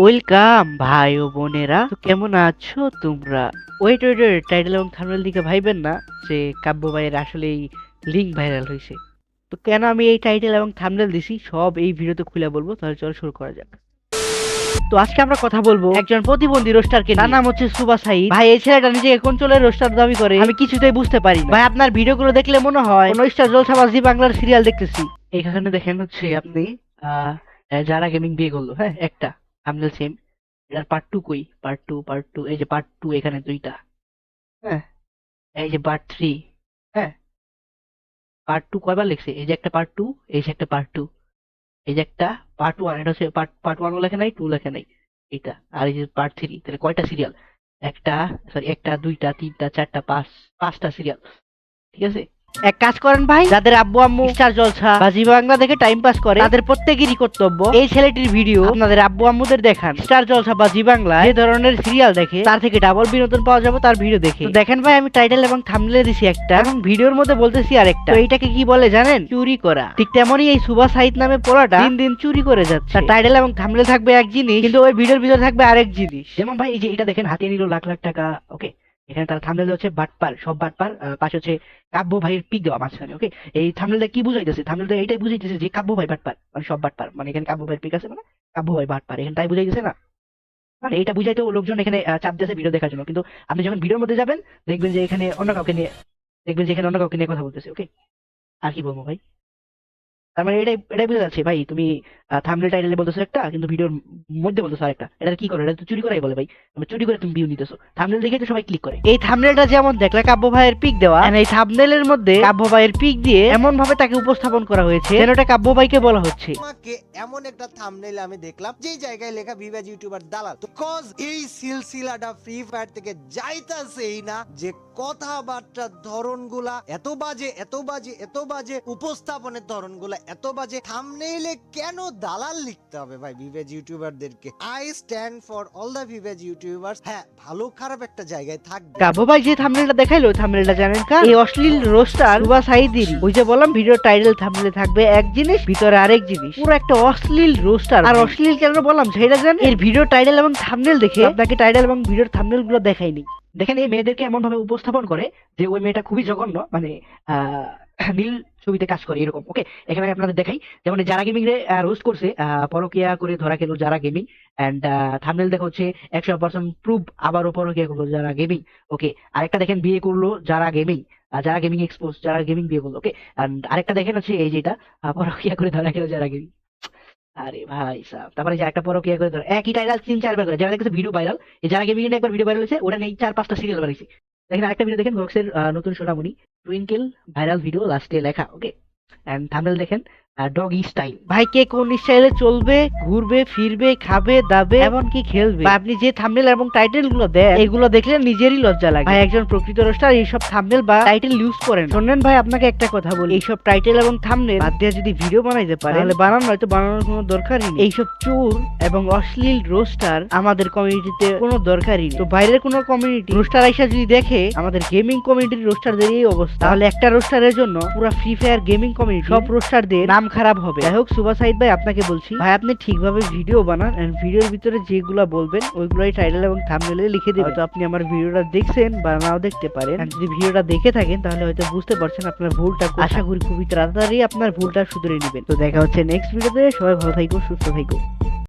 Welcome ভাই ও বোনেরা। তো কেমন আছো তোমরা? ওয়েট ওয়েট ওয়েট টাইটেল এবং থাম্বনেল দিকে ভাইবেন না, যে কাব্য ভাইয়ের আসলে এই লিঙ্ক ভাইরাল হয়েছে। তো কেন আমি এই টাইটেল এবং থাম্বনেল দিছি? সব এই ভিডিওতে খুলে বলব, তাহলে চলো শুরু করা যাক। তো আজকে আমরা কথা বলব একজন প্রতিবন্ধী রোস্টারকে তার নাম হচ্ছে সুবা সাইদ ভাই, এই ছেলেটা নিজেকে কোন চলের রোস্টার দাবি করে? আমি কিছুতেই বুঝতে পারি ভাই, আপনার ভিডিওগুলো দেখলে মনে হয় কোন স্টার জলসা জি বাংলার সিরিয়াল দেখতেছি। এখানে দেখেন হচ্ছে আপনি যারা গেমিং বিয়ে করল হ্যাঁ একটা। থাম্বনেল সেম এটার পার্ট টু কই পার্ট টু পার্ট টু এই যে পার্ট টু এখানে দুইটা। হ্যাঁ। এই যে পার্ট থ্রি হ্যাঁ। পার্ট টু কয়বার লিখছে? এই যে একটা পার্ট টু এই যে একটা পার্ট টু এই যে একটা পার্ট ওয়ান এটা হচ্ছে পার্ট পার্ট ওয়ানও লেখা নাই টু লেখা নাই। এটা আর এই যে পার্ট থ্রি তাহলে কয়টা সিরিয়াল একটা সরি একটা দুইটা তিনটা চারটা পাঁচ পাঁচটা সিরিয়াল ঠিক আছে? এক কাজ করেন ভাই, যাদের আব্বু আম্মু স্টার জলসা বা জি বাংলা দেখে টাইম পাস করে, তাদের প্রত্যেকেরই কর্তব্য এই ছেলেটির ভিডিও আপনাদের আব্বু আম্মুদের দেখান। স্টার জলসা বা জি বাংলা যে ধরনের সিরিয়াল দেখে, তার থেকে ডাবল বিনোদন পাওয়া যাবে তার ভিডিও দেখে। দেখেন ভাই, আমি টাইটেল এবং থামলে দিছি একটা, এবং ভিডিওর মধ্যে বলতেছি আরেকটা। এইটাকে কি বলে জানেন? চুরি করা। ঠিক তেমনই এই সুভা সাহিদ নামে পোলাটা দিন দিন চুরি করে যাচ্ছে। টাইটেল এবং থামলে থাকবে এক জিনিস, কিন্তু ওই ভিডিওর ভিতরে থাকবে আরেক জিনিস। যেমন ভাই, এই যে এটা দেখেন, হাতিয়ে নিল লাখ লাখ টাকা ওকে এখানে তার থামনেল হচ্ছে বাটপার, সব বাটপার পাশে হচ্ছে কাব্য ভাইয়ের পিক দেওয়া মাঝখানে ওকে এই থামনেলটা কি বুঝাইতেছে? থামনেলটা এইটাই বুঝাইতেছে যে কাব্য ভাই বাটপার মানে সব বাটপার মানে এখানে কাব্য ভাইয়ের পিক আছে মানে কাব্য ভাই বাটপার, এখানে তাই বুঝাইতেছে না? মানে এইটা বুঝাইতেও লোকজন এখানে চাপ দিয়েছে ভিডিও দেখার জন্য, কিন্তু আপনি যখন ভিডিওর মধ্যে যাবেন, দেখবেন যে এখানে অন্য কাউকে নিয়ে, দেখবেন যে এখানে অন্য কাউকে নিয়ে কথা বলতেছে ওকে আর কি বলব ভাই? তার মানে এটাই এটাই বোঝা যাচ্ছে ভাই তুমি থামনেল টাইটেলে বলতেছো একটা কিন্তু ভিডিওর মধ্যে বলতেছো আরেকটা। এটা কি করে? এটা তো চুরি করাই বলে ভাই। তুমি চুরি করে তুমি ভিউ নিতেছো। থামনেল দেখে তো সবাই ক্লিক করে। এই থামনেলটা যেমন দেখলে কাব্য ভাইয়ের পিক দেওয়া এই থামনেলের মধ্যে কাব্য ভাইয়ের পিক দিয়ে এমন ভাবে তাকে উপস্থাপন করা হয়েছে যেন এটা কাব্য ভাইকে বলা হচ্ছে। আমাকে এমন একটা থাম্বনেল আমি দেখলাম যেই জায়গায় লেখা ভিভাজ ইউটিউবার দালাল। তো কজ এই সিলসিলাটা ফ্রি ফায়ার থেকে যাইতাছেই না যে কথাবার্তার ধরনগুলা এত বাজে এত বাজে এত বাজে উপস্থাপনের ধরনগুলা এত বাজে থাম্বনেইলে কেন দালাল লিখতে হবে ভাই ভিভেজ ইউটিউবারদেরকে? I stand for all the ভিভেজ YouTubers. হ্যাঁ ভালো খারাপ একটা জায়গায় থাকবে। ভাই যে থামনেলটা দেখাইলো থামনেলটা জানেন কা এই অশ্লীল রোস্টার সুবা সাইদির ওই যে বললাম ভিডিও টাইটেল থামনেলে থাকবে এক জিনিস ভিতরে আরেক জিনিস। পুরো একটা অশ্লীল রোস্টার। আর অশ্লীল কেন বললাম সেটা জান এর ভিডিও টাইটেল এবং থামনেল দেখে আপনাকে টাইটেল এবং ভিডিওর থামনেলগুলো দেখাইনি দেখেন, এই মেয়েদেরকে এমন ভাবে উপস্থাপন করে যে ওই মেয়েটা খুবই জঘন্য মানে নীল ছবিতে কাজ করে, এরকম। ওকে এখানে আমি আপনাদের দেখাই। যেমন যারা গেমিং রে রোস্ট করছে পরকিয়া করে ধরা খেলো যারা গেমিং এন্ড থামনেল দেখা হচ্ছে একশো পার্সেন্ট প্রুফ আবারও পরকিয়া করল যারা গেমিং ওকে আরেকটা দেখেন, বিয়ে করল যারা গেমিং যারা গেমিং এক্সপোজ যারা গেমিং বিয়ে করল। ওকে এন্ড আরেকটা দেখেন হচ্ছে এই যেটা পরকিয়া করে ধরা খেলো যারা গেমিং আরে ভাই সাহ তারপরে যে একটা পরও কি করে ধরো, একই টাইটেল তিন চারবার করে, যারা দেখেছে ভিডিও ভাইরাল যারা গেমিং একবার ভিডিও ভাইরাল হয়েছে ওটা নেই চার পাঁচটা সিরিয়াল বানিয়েছি দেখেন আরেকটা ভিডিও দেখেন বক্সের নতুন সোনামণি টুইঙ্কেল ভাইরাল ভিডিও লাস্টে লেখা ওকে অ্যান্ড থামেল দেখেন ডগি স্টাইল ভাই কে কোন স্টাইলে চলবে, ঘুরবে, ফিরবে, খাবে, দাবে, এমনকি খেলবে। আপনি যে থাম্বনেল এবং টাইটেলগুলো দেন, এগুলো দেখলে নিজেরই লজ্জা লাগে। ভাই, একজন প্রকৃত রোস্টার এইসব থাম্বনেল বা টাইটেল ইউজ করেন। শোনেন ভাই, আপনাকে একটা কথা বলি। এইসব টাইটেল এবং থাম্বনেল বাদ দিয়ে যদি ভিডিও বানাইতে পারে, তাহলে বানানো, হয়তো বানানোর কোনো দরকারই নেই। এইসব চোর এবং অশ্লীল রোস্টার আমাদের কমিউনিটিতে কোনো দরকারই নেই। তো বাইরের কোনো কমিউনিটি রোস্টার আইসা যদি দেখে, আমাদের গেমিং কমিউনিটির রোস্টারদের এই অবস্থা, তাহলে একটা রোস্টারের জন্য পুরো ফ্রি ফায়ার গেমিং কমিউনিটি সব রোস্টারদের নাম খারাপ হবে। যাই হোক সুবা সাইদ ভাই, আপনাকে বলছি, ভাই, আপনি ঠিকভাবে ভিডিও বানান এন্ড ভিডিওর ভিতরে যেগুলো বলবেন, ওইগুলোই টাইটেল এবং থাম্বনেলে লিখে দিবেন। তো আপনি আমার ভিডিওটা দেখছেন বা নাও দেখতে পারেন। যদি ভিডিওটা দেখে থাকেন, তাহলে হয়তো বুঝতে পারছেন আপনার ভুলটা আশা করি খুবই তাড়াতাড়ি আপনার ভুলটা শুধরে নেবেন। তো দেখা হচ্ছে নেক্সট ভিডিওতে সবাই ভালো থাকো সুস্থ থাকো